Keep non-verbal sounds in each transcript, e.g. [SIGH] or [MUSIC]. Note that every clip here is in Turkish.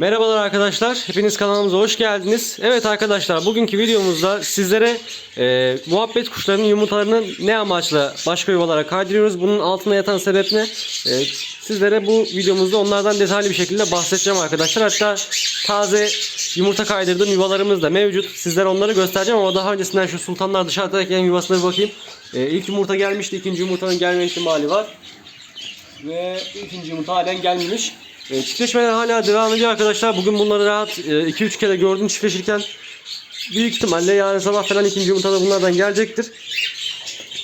Merhabalar arkadaşlar. Hepiniz kanalımıza hoş geldiniz. Evet arkadaşlar bugünkü videomuzda sizlere e, muhabbet kuşlarının yumurtalarını ne amaçla başka yuvalara kaydırıyoruz. Bunun altına yatan sebep ne? E, sizlere bu videomuzda onlardan detaylı bir şekilde bahsedeceğim arkadaşlar. Hatta taze yumurta kaydırdığım yuvalarımız da mevcut. Sizlere onları göstereceğim ama daha öncesinden şu sultanlar dışarıdayken yuvasına bir bakayım. E, ilk yumurta gelmişti. ikinci yumurtanın gelme ihtimali var. Ve ikinci yumurta halen gelmemiş. E, çiftleşmeler hala devam ediyor arkadaşlar. Bugün bunları rahat 2-3 kere gördüm çiftleşirken. Büyük ihtimalle yarın sabah falan ikinci yumurta da bunlardan gelecektir.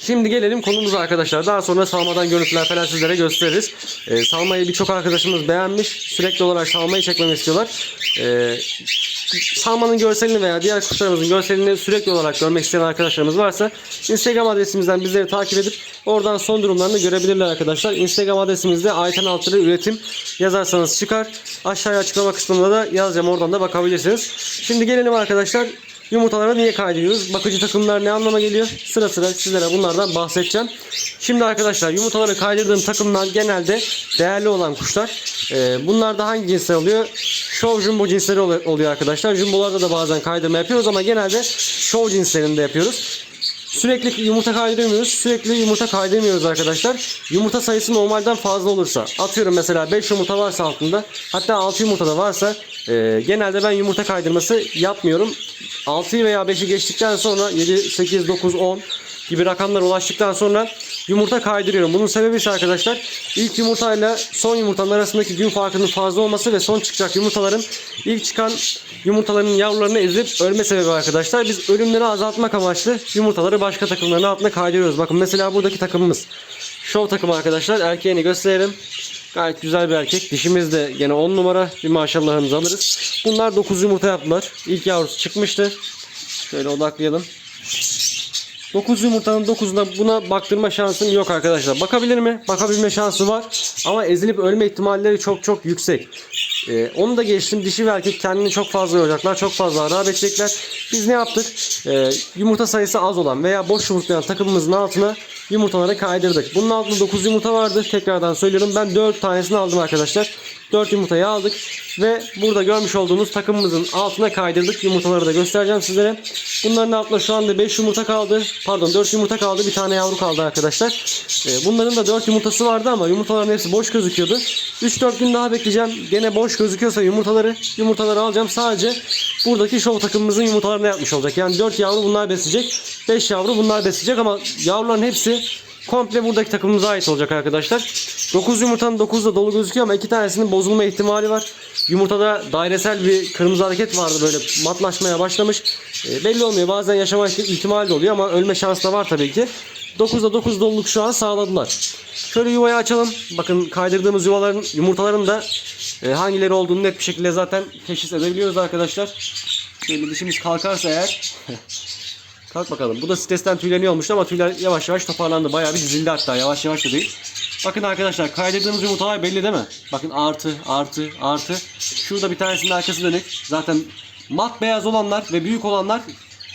Şimdi gelelim konumuza arkadaşlar. Daha sonra salmadan görüntüler falan sizlere gösteririz. E, salmayı birçok arkadaşımız beğenmiş. Sürekli olarak salmayı çekmemi istiyorlar. E, salmanın görselini veya diğer kuşlarımızın görselini sürekli olarak görmek isteyen arkadaşlarımız varsa Instagram adresimizden bizleri takip edip oradan son durumlarını görebilirler arkadaşlar. Instagram adresimizde Ayten Altılı Üretim yazarsanız çıkar. Aşağıya açıklama kısmında da yazacağım oradan da bakabilirsiniz. Şimdi gelelim arkadaşlar Yumurtalara niye kaydediyoruz? Bakıcı takımlar ne anlama geliyor? Sıra sıra sizlere bunlardan bahsedeceğim. Şimdi arkadaşlar yumurtaları kaydırdığım takımlar genelde değerli olan kuşlar. Ee, bunlar da hangi cinsler oluyor? Show jumbo cinsleri ol- oluyor arkadaşlar. Jumbolarda da bazen kaydırma yapıyoruz ama genelde show cinslerinde yapıyoruz. Sürekli yumurta kaydırmıyoruz. Sürekli yumurta kaydırmıyoruz arkadaşlar. Yumurta sayısı normalden fazla olursa atıyorum mesela 5 yumurta varsa altında hatta 6 yumurta da varsa e, genelde ben yumurta kaydırması yapmıyorum. 6'yı veya 5'i geçtikten sonra 7, 8, 9, 10 gibi rakamlara ulaştıktan sonra yumurta kaydırıyorum. Bunun sebebi ise arkadaşlar ilk yumurtayla son yumurtanın arasındaki gün farkının fazla olması ve son çıkacak yumurtaların ilk çıkan yumurtaların yavrularını ezip ölme sebebi arkadaşlar. Biz ölümleri azaltmak amaçlı yumurtaları başka takımların altına kaydırıyoruz. Bakın mesela buradaki takımımız. Şov takımı arkadaşlar. Erkeğini gösterelim. Gayet güzel bir erkek. Dişimiz de gene 10 numara. Bir maşallahımızı alırız. Bunlar 9 yumurta yaptılar. İlk yavrusu çıkmıştı. Şöyle odaklayalım. 9 yumurtanın 9'una buna baktırma şansım yok arkadaşlar. Bakabilir mi? Bakabilme şansı var. Ama ezilip ölme ihtimalleri çok çok yüksek. Ee, onu da geçtim. Dişi ve erkek kendini çok fazla yoracaklar. Çok fazla harap edecekler. Biz ne yaptık? Ee, yumurta sayısı az olan veya boş yumurtlayan takımımızın altına yumurtaları kaydırdık. Bunun altında 9 yumurta vardı. Tekrardan söylüyorum. Ben 4 tanesini aldım arkadaşlar. 4 yumurtayı aldık. Ve burada görmüş olduğunuz takımımızın altına kaydırdık. Yumurtaları da göstereceğim sizlere. Bunların altında şu anda 5 yumurta kaldı. Pardon 4 yumurta kaldı. Bir tane yavru kaldı arkadaşlar. Ee, bunların da 4 yumurtası vardı ama yumurtaların hepsi boş gözüküyordu. 3-4 gün daha bekleyeceğim. Gene boş gözüküyorsa yumurtaları yumurtaları alacağım. Sadece buradaki şov takımımızın yumurtalarını yapmış olacak. Yani 4 yavru bunlar besleyecek. 5 yavru bunlar besleyecek ama yavruların hepsi komple buradaki takımımıza ait olacak arkadaşlar. 9 yumurtanın 9 da dolu gözüküyor ama 2 tanesinin bozulma ihtimali var. Yumurtada dairesel bir kırmızı hareket vardı böyle matlaşmaya başlamış. E, belli olmuyor bazen yaşama ihtimali de oluyor ama ölme şansı da var tabii ki. 9'da 9 doluluk şu an sağladılar. Şöyle yuvayı açalım. Bakın kaydırdığımız yuvaların yumurtaların da e, hangileri olduğunu net bir şekilde zaten teşhis edebiliyoruz arkadaşlar. Şöyle dişimiz kalkarsa eğer [LAUGHS] Kalk bakalım. Bu da stresten tüyleniyor olmuştu ama tüyler yavaş yavaş toparlandı. Bayağı bir dizildi hatta. Yavaş yavaş da değil. Bakın arkadaşlar kaydırdığımız yumurtalar belli değil mi? Bakın artı artı artı. Şurada bir tanesinin arkası dönük. Zaten mat beyaz olanlar ve büyük olanlar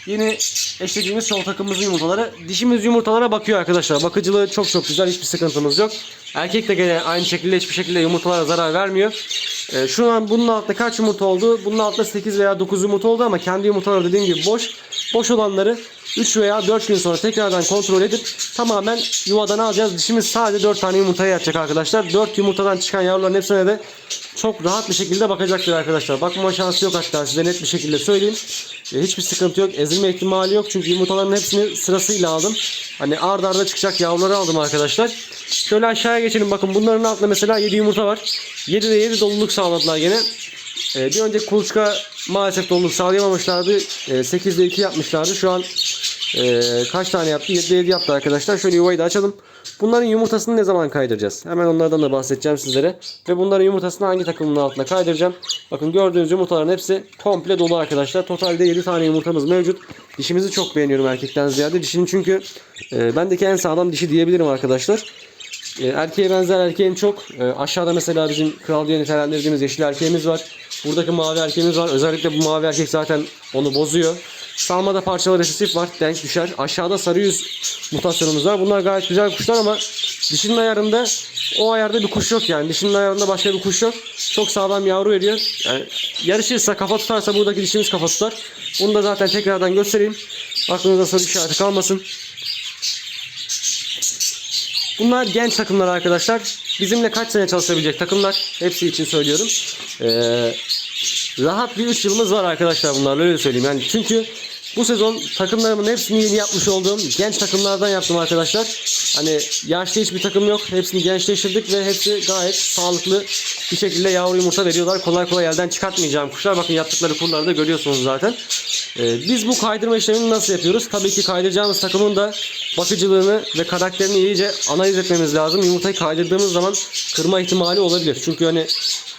yeni eşlediğimiz şov takımımızın yumurtaları. Dişimiz yumurtalara bakıyor arkadaşlar. Bakıcılığı çok çok güzel. Hiçbir sıkıntımız yok. Erkek de gene aynı şekilde hiçbir şekilde yumurtalara zarar vermiyor. Ee, şu an bunun altında kaç yumurta oldu? Bunun altında 8 veya 9 yumurta oldu ama kendi yumurtaları dediğim gibi boş. Boş olanları 3 veya 4 gün sonra tekrardan kontrol edip tamamen yuvadan alacağız. Dişimiz sadece 4 tane yumurtaya yatacak arkadaşlar. 4 yumurtadan çıkan yavruların hepsine de çok rahat bir şekilde bakacaktır arkadaşlar. Bakmama şansı yok hatta size net bir şekilde söyleyeyim. Ee, hiçbir sıkıntı yok. Ezilme ihtimali yok. Çünkü yumurtaların hepsini sırasıyla aldım. Hani ard arda çıkacak yavruları aldım arkadaşlar. Şöyle aşağıya geçelim. Bakın bunların altında mesela 7 yumurta var. 7'de 7 doluluk sağladılar gene. Ee, bir önceki kuluçka maalesef doluluk sağlayamamışlardı. Ee, 8'de 2 yapmışlardı. Şu an ee, kaç tane yaptı? 7'de 7 yaptı arkadaşlar. Şöyle yuvayı da açalım. Bunların yumurtasını ne zaman kaydıracağız? Hemen onlardan da bahsedeceğim sizlere. Ve bunların yumurtasını hangi takımın altına kaydıracağım? Bakın gördüğünüz yumurtaların hepsi komple dolu arkadaşlar. Totalde 7 tane yumurtamız mevcut. Dişimizi çok beğeniyorum erkekten ziyade. Dişinin çünkü e, bendeki en sağlam dişi diyebilirim arkadaşlar. E, erkeğe benzer erkeğim çok. E, aşağıda mesela bizim kral diye nitelendirdiğimiz yeşil erkeğimiz var. Buradaki mavi erkeğimiz var. Özellikle bu mavi erkek zaten onu bozuyor. Salmada parçalı resesif var. Denk düşer. Aşağıda sarı yüz mutasyonumuz var. Bunlar gayet güzel kuşlar ama Dişinin ayarında o ayarda bir kuş yok yani. Dişinin ayarında başka bir kuş yok. Çok sağlam yavru veriyor. Yani yarışırsa kafa tutarsa buradaki dişimiz kafa tutar. Bunu da zaten tekrardan göstereyim. Aklınızda soru işareti kalmasın. Bunlar genç takımlar arkadaşlar. Bizimle kaç sene çalışabilecek takımlar. Hepsi için söylüyorum. Ee, rahat bir 3 yılımız var arkadaşlar bunlarla öyle söyleyeyim. Yani çünkü bu sezon takımlarımın hepsini yeni yapmış olduğum genç takımlardan yaptım arkadaşlar. Hani yaşlı hiçbir takım yok. Hepsini gençleştirdik ve hepsi gayet sağlıklı bir şekilde yavru yumurta veriyorlar. Kolay kolay elden çıkartmayacağım kuşlar. Bakın yaptıkları kurları da görüyorsunuz zaten. Ee, biz bu kaydırma işlemini nasıl yapıyoruz? Tabii ki kaydıracağımız takımın da bakıcılığını ve karakterini iyice analiz etmemiz lazım. Yumurtayı kaydırdığımız zaman kırma ihtimali olabilir. Çünkü hani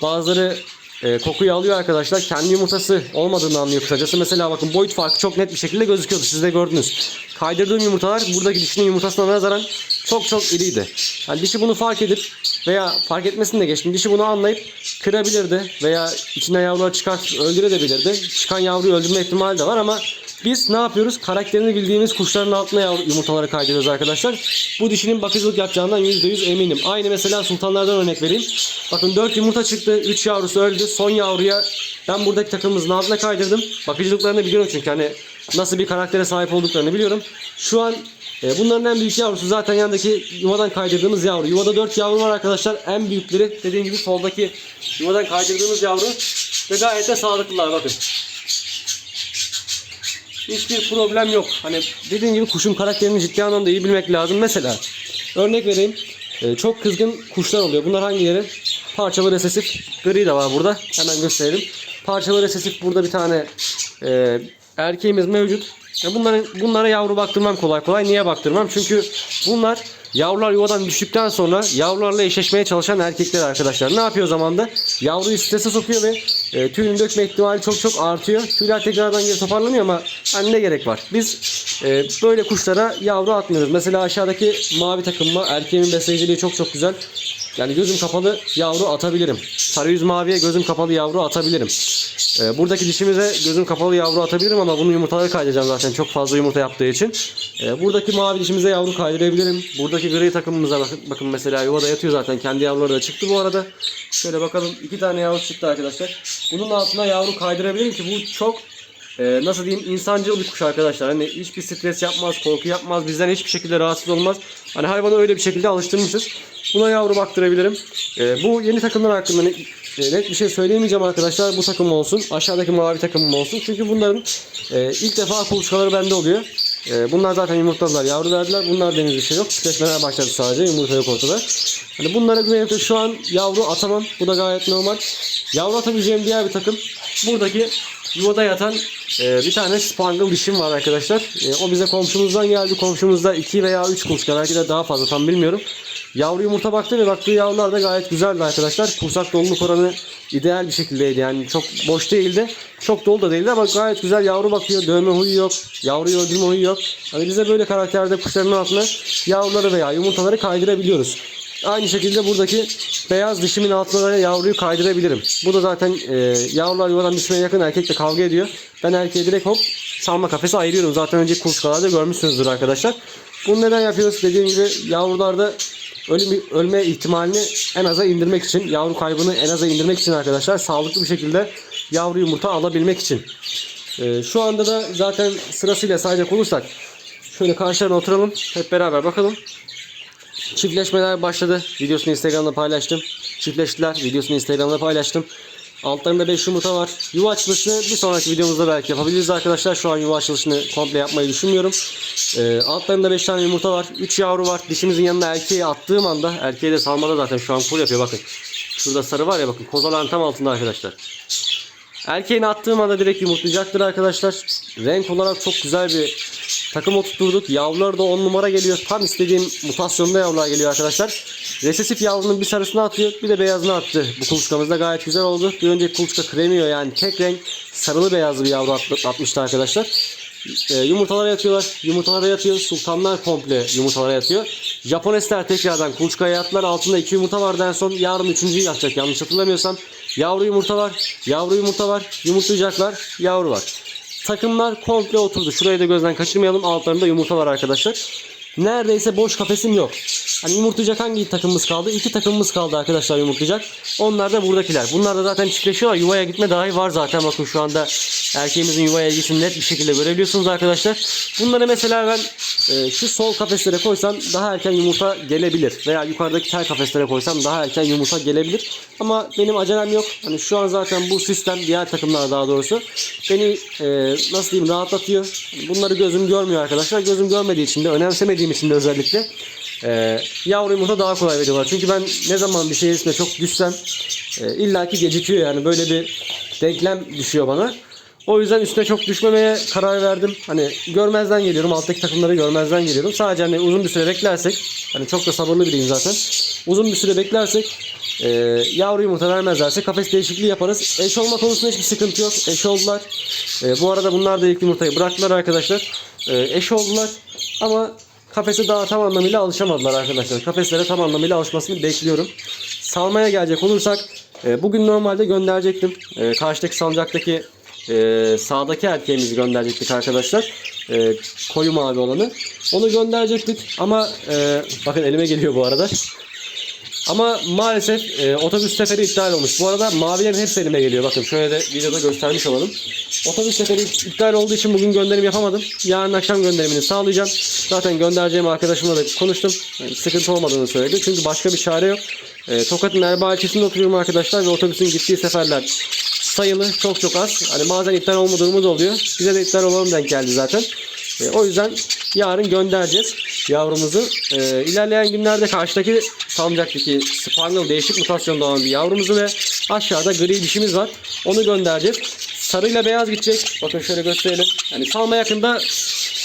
bazıları e, kokuyu alıyor arkadaşlar. Kendi yumurtası olmadığını anlıyor kısacası. Mesela bakın boyut farkı çok net bir şekilde gözüküyordu. Siz de gördünüz. Kaydırdığım yumurtalar buradaki dişinin yumurtasına nazaran çok çok iriydi. Yani dişi bunu fark edip veya fark etmesini de geçtim. Dişi bunu anlayıp kırabilirdi veya içine yavruları çıkartıp öldürebilirdi. Çıkan yavruyu öldürme ihtimali de var ama biz ne yapıyoruz? Karakterini bildiğimiz kuşların altına yumurtaları kaydırıyoruz arkadaşlar. Bu dişinin bakıcılık yapacağından %100 eminim. Aynı mesela sultanlardan örnek vereyim. Bakın 4 yumurta çıktı. 3 yavrusu öldü. Son yavruya ben buradaki takımımızın altına kaydırdım. Bakıcılıklarını biliyorum çünkü hani nasıl bir karaktere sahip olduklarını biliyorum. Şu an e, bunların en büyük yavrusu zaten yandaki yuvadan kaydırdığımız yavru. Yuvada 4 yavru var arkadaşlar. En büyükleri dediğim gibi soldaki yuvadan kaydırdığımız yavru. Ve gayet de sağlıklılar bakın. Hiçbir problem yok. Hani dediğim gibi kuşun karakterini ciddi anlamda iyi bilmek lazım. Mesela örnek vereyim. Ee, çok kızgın kuşlar oluyor. Bunlar hangileri? Parçalı resesif. Gri de var burada. Hemen gösterelim. Parçalı resesif burada bir tane e, erkeğimiz mevcut. Bunların, bunlara yavru baktırmam kolay kolay. Niye baktırmam? Çünkü bunlar yavrular yuvadan düştükten sonra yavrularla eşleşmeye çalışan erkekler arkadaşlar. Ne yapıyor o zaman da? Yavruyu strese sokuyor ve e, tüyünü dökme ihtimali çok çok artıyor. Tüyler tekrardan geri toparlanıyor ama hani ne gerek var? Biz e, böyle kuşlara yavru atmıyoruz. Mesela aşağıdaki mavi takımma erkeğimin besleyiciliği çok çok güzel. Yani gözüm kapalı yavru atabilirim. Sarı yüz maviye gözüm kapalı yavru atabilirim. Ee, buradaki dişimize gözüm kapalı yavru atabilirim ama bunu yumurtaları kaydıracağım zaten çok fazla yumurta yaptığı için. Ee, buradaki mavi dişimize yavru kaydırabilirim. Buradaki gri takımımıza bakın, bakın mesela yuvada yatıyor zaten. Kendi yavruları da çıktı bu arada. Şöyle bakalım iki tane yavru çıktı arkadaşlar. Bunun altına yavru kaydırabilirim ki bu çok e, nasıl diyeyim insancıl bir kuş arkadaşlar. Hani hiçbir stres yapmaz, korku yapmaz, bizden hiçbir şekilde rahatsız olmaz. Hani hayvanı öyle bir şekilde alıştırmışız. Buna yavru baktırabilirim. E, bu yeni takımlar hakkında ne- e, net bir şey söyleyemeyeceğim arkadaşlar. Bu takım olsun, aşağıdaki mavi takımım olsun. Çünkü bunların e, ilk defa kuluçkaları bende oluyor. E, bunlar zaten yumurtladılar, yavru verdiler. Bunlar deniz bir şey yok. Çiftleşmeler başladı sadece. Yumurta yok ortada. Hani bunlara güvenip de şu an yavru atamam. Bu da gayet normal. Yavru atabileceğim diğer bir takım. Buradaki yuvada yatan e, bir tane spangle dişim var arkadaşlar. E, o bize komşumuzdan geldi. Komşumuzda 2 veya 3 kuluçka belki de daha fazla tam bilmiyorum. Yavru yumurta baktı ve baktığı yavrular da gayet güzeldi arkadaşlar. Kursak doluluk oranı ideal bir şekildeydi. Yani çok boş değildi. Çok dolu da değildi ama gayet güzel yavru bakıyor. Dövme huyu yok. Yavruyu öldürme huyu yok. Hani bize böyle karakterde kuşların altına yavruları veya yumurtaları kaydırabiliyoruz. Aynı şekilde buradaki beyaz dişimin altına da yavruyu kaydırabilirim. Bu da zaten e, yavrular yuvadan düşmeye yakın erkekle kavga ediyor. Ben erkeğe direkt hop salma kafesi ayırıyorum. Zaten önceki kuluçkalarda görmüşsünüzdür arkadaşlar. Bunu neden yapıyoruz? Dediğim gibi yavrularda ölüm, ölme ihtimalini en aza indirmek için, yavru kaybını en aza indirmek için arkadaşlar sağlıklı bir şekilde yavru yumurta alabilmek için. E, şu anda da zaten sırasıyla sayacak olursak şöyle karşılarına oturalım. Hep beraber bakalım. Çiftleşmeler başladı. Videosunu Instagram'da paylaştım. Çiftleştiler. Videosunu Instagram'da paylaştım. Altlarında 5 yumurta var. Yuva açılışını bir sonraki videomuzda belki yapabiliriz arkadaşlar. Şu an yuva açılışını komple yapmayı düşünmüyorum. Ee, altlarında 5 tane yumurta var. 3 yavru var. Dişimizin yanına erkeği attığım anda erkeği de salmada zaten şu an full yapıyor bakın. Şurada sarı var ya bakın. Kozaların tam altında arkadaşlar. Erkeğini attığım anda direkt yumurtlayacaktır arkadaşlar. Renk olarak çok güzel bir takım oturtturduk. Yavrular da 10 numara geliyor. Tam istediğim mutasyonda yavrular geliyor arkadaşlar. Resesif yavrunun bir sarısını atıyor. Bir de beyazını attı. Bu kuluçkamız da gayet güzel oldu. Bir önceki kuluçka kremiyor yani tek renk sarılı beyazlı bir yavru at- atmıştı arkadaşlar. E, yumurtalara yatıyorlar. Yumurtalara yatıyor. Sultanlar komple yumurtalara yatıyor. Japonesler tekrardan kuluçkaya yattılar. Altında iki yumurta vardı en son. Yarın üçüncüyü yatacak yanlış hatırlamıyorsam. Yavru yumurta var. Yavru yumurta var. Yumurtlayacaklar. Yavru var. Takımlar komple oturdu. Şurayı da gözden kaçırmayalım. Altlarında yumurta var arkadaşlar. Neredeyse boş kafesim yok. Hani yumurtlayacak hangi takımımız kaldı? İki takımımız kaldı arkadaşlar yumurtlayacak. Onlar da buradakiler. Bunlar da zaten çiftleşiyorlar. Yuvaya gitme dahi var zaten. Bakın şu anda erkeğimizin yuvaya ilgisini net bir şekilde görebiliyorsunuz arkadaşlar. Bunları mesela ben e, şu sol kafeslere koysam daha erken yumurta gelebilir. Veya yukarıdaki tel kafeslere koysam daha erken yumurta gelebilir. Ama benim acelem yok. Hani şu an zaten bu sistem diğer takımlar daha doğrusu beni e, nasıl diyeyim rahatlatıyor. Bunları gözüm görmüyor arkadaşlar. Gözüm görmediği için de önemsemediğim için de özellikle e, yavru yumurta daha kolay veriyorlar. Çünkü ben ne zaman bir şeyin üstüne çok düşsem e, illaki gecikiyor yani böyle bir denklem düşüyor bana. O yüzden üstüne çok düşmemeye karar verdim. Hani görmezden geliyorum. Alttaki takımları görmezden geliyorum. Sadece hani uzun bir süre beklersek hani çok da sabırlı biriyim zaten. Uzun bir süre beklersek e, yavru yumurta vermezlerse kafes değişikliği yaparız. Eş olma konusunda hiçbir sıkıntı yok. Eş oldular. E, bu arada bunlar da ilk yumurtayı bıraktılar arkadaşlar. E, eş oldular. Ama kafese daha tam anlamıyla alışamadılar arkadaşlar. Kafeslere tam anlamıyla alışmasını bekliyorum. Salmaya gelecek olursak e, bugün normalde gönderecektim. E, karşıdaki salıncaktaki e, sağdaki erkeğimizi gönderecektik arkadaşlar. E, koyu mavi olanı. Onu gönderecektik ama e, bakın elime geliyor bu arada. Ama maalesef e, otobüs seferi iptal olmuş. Bu arada mavilerin hepsi elime geliyor. Bakın şöyle de videoda göstermiş olalım. Otobüs seferi iptal olduğu için bugün gönderim yapamadım. Yarın akşam gönderimini sağlayacağım. Zaten göndereceğim arkadaşımla da konuştum. Yani sıkıntı olmadığını söyledi. Çünkü başka bir çare yok. E, Tokat'ın Erbaa ilçesinde oturuyorum arkadaşlar ve otobüsün gittiği seferler sayılı. Çok çok az. Hani bazen iptal olma durumu da oluyor. Bize de iptal olalım denk geldi zaten. E, o yüzden yarın göndereceğiz yavrumuzu. E, ilerleyen günlerde karşıdaki Samcak'taki Spangle değişik mutasyonda olan bir yavrumuzu ve aşağıda gri dişimiz var. Onu göndereceğiz. Sarıyla beyaz gidecek. Bakın şöyle gösterelim. Yani salma yakında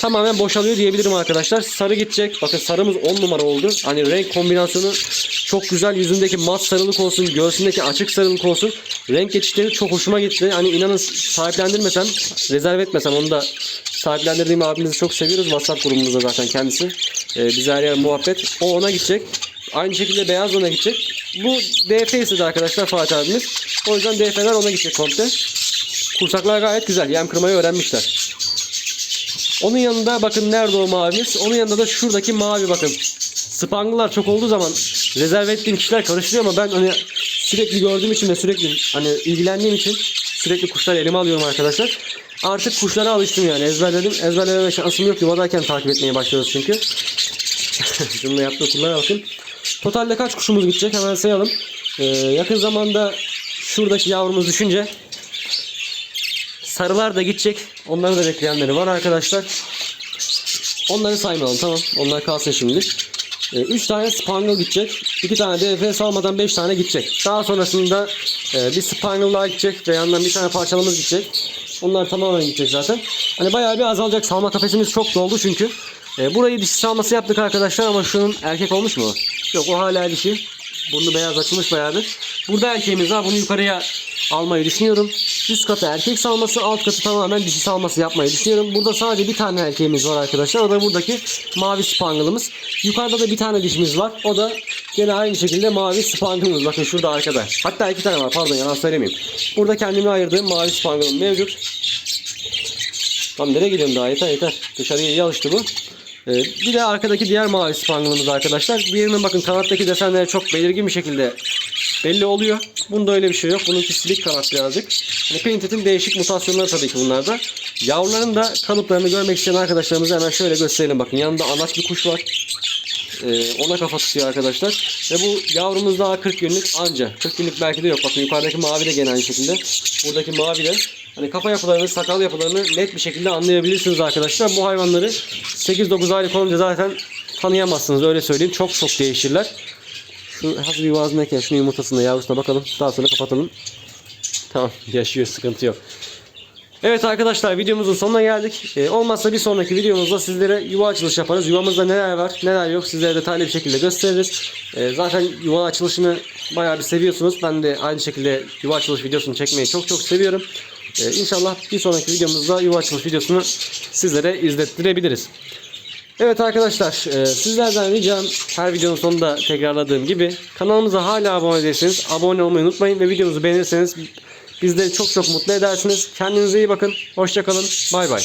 tamamen boşalıyor diyebilirim arkadaşlar. Sarı gidecek. Bakın sarımız 10 numara oldu. Hani renk kombinasyonu çok güzel. Yüzündeki mat sarılık olsun, göğsündeki açık sarılık olsun. Renk geçişleri çok hoşuma gitti. Hani inanın sahiplendirmesem, rezerv etmesem onu da sahiplendirdiğim abimizi çok seviyoruz. WhatsApp grubumuzda zaten kendisi. Ee, her yer muhabbet. O ona gidecek. Aynı şekilde beyaz ona gidecek. Bu DF istedi arkadaşlar Fatih abimiz. O yüzden DF'ler ona gidecek komple. Kursaklar gayet güzel. Yem kırmayı öğrenmişler. Onun yanında bakın nerede o mavimiz? Onun yanında da şuradaki mavi bakın. Spangle'lar çok olduğu zaman rezerve ettiğim kişiler karıştırıyor ama ben hani sürekli gördüğüm için ve sürekli hani ilgilendiğim için sürekli kuşları elime alıyorum arkadaşlar. Artık kuşlara alıştım yani ezberledim. Ezberleme şansım yok. Yuvadayken takip etmeye başlıyoruz çünkü. [LAUGHS] Şununla yaptığı kullara bakın. Totalde kaç kuşumuz gidecek hemen sayalım. Ee, yakın zamanda şuradaki yavrumuz düşünce sarılar da gidecek. Onları da bekleyenleri var arkadaşlar. Onları saymayalım tamam. Onlar kalsın şimdi. 3 tane Spangle gidecek. 2 tane DF salmadan 5 tane gidecek. Daha sonrasında e, bir Spangle daha gidecek ve yandan bir tane parçalımız gidecek. Onlar tamamen gidecek zaten. Hani bayağı bir azalacak. Salma kafesimiz çok doldu çünkü. E, burayı dişi salması yaptık arkadaşlar ama şunun erkek olmuş mu? Yok o hala dişi. Burnu beyaz açılmış bayağıdır. Burada erkeğimiz var. Bunu yukarıya almayı düşünüyorum. Üst katı erkek salması, alt katı tamamen dişi salması yapmayı düşünüyorum. Burada sadece bir tane erkeğimiz var arkadaşlar. O da buradaki mavi spangle'ımız. Yukarıda da bir tane dişimiz var. O da gene aynı şekilde mavi spangle'ımız. Bakın şurada arkada. Hatta iki tane var. Pardon yalan söylemeyeyim. Burada kendime ayırdığım mavi spangle'ım mevcut. Tamam nereye gidiyorum daha yeter yeter. Dışarıya iyi alıştı bu. Ee, bir de arkadaki diğer mavi spangle'ımız arkadaşlar. Birinin bakın kanattaki desenleri çok belirgin bir şekilde belli oluyor. Bunda öyle bir şey yok. Bununki silik kanat birazcık. Hani Painted'in değişik mutasyonları tabii ki bunlarda. Yavruların da kalıplarını görmek isteyen arkadaşlarımıza hemen şöyle gösterelim. Bakın yanında anaç bir kuş var. Ee, ona kafa tutuyor arkadaşlar. Ve bu yavrumuz daha 40 günlük anca. 40 günlük belki de yok. Bakın yukarıdaki mavi de gene aynı şekilde. Buradaki mavi de Hani kafa yapılarını, sakal yapılarını net bir şekilde anlayabilirsiniz arkadaşlar. Bu hayvanları 8-9 aylık olunca zaten tanıyamazsınız öyle söyleyeyim. Çok çok değişirler. Şu hafif bir vazındayken şunun yumurtasına yavrusuna bakalım. Daha sonra kapatalım. Tamam yaşıyor sıkıntı yok. Evet arkadaşlar videomuzun sonuna geldik. Ee, olmazsa bir sonraki videomuzda sizlere yuva açılış yaparız. Yuvamızda neler var neler yok sizlere detaylı bir şekilde gösteririz. Ee, zaten yuva açılışını bayağı bir seviyorsunuz. Ben de aynı şekilde yuva açılış videosunu çekmeyi çok çok seviyorum. Ee, inşallah bir sonraki videomuzda yuva açılış videosunu sizlere izlettirebiliriz. Evet arkadaşlar e, sizlerden ricam her videonun sonunda tekrarladığım gibi kanalımıza hala abone değilseniz abone olmayı unutmayın ve videomuzu beğenirseniz bizleri çok çok mutlu edersiniz. Kendinize iyi bakın. Hoşçakalın. Bay bay.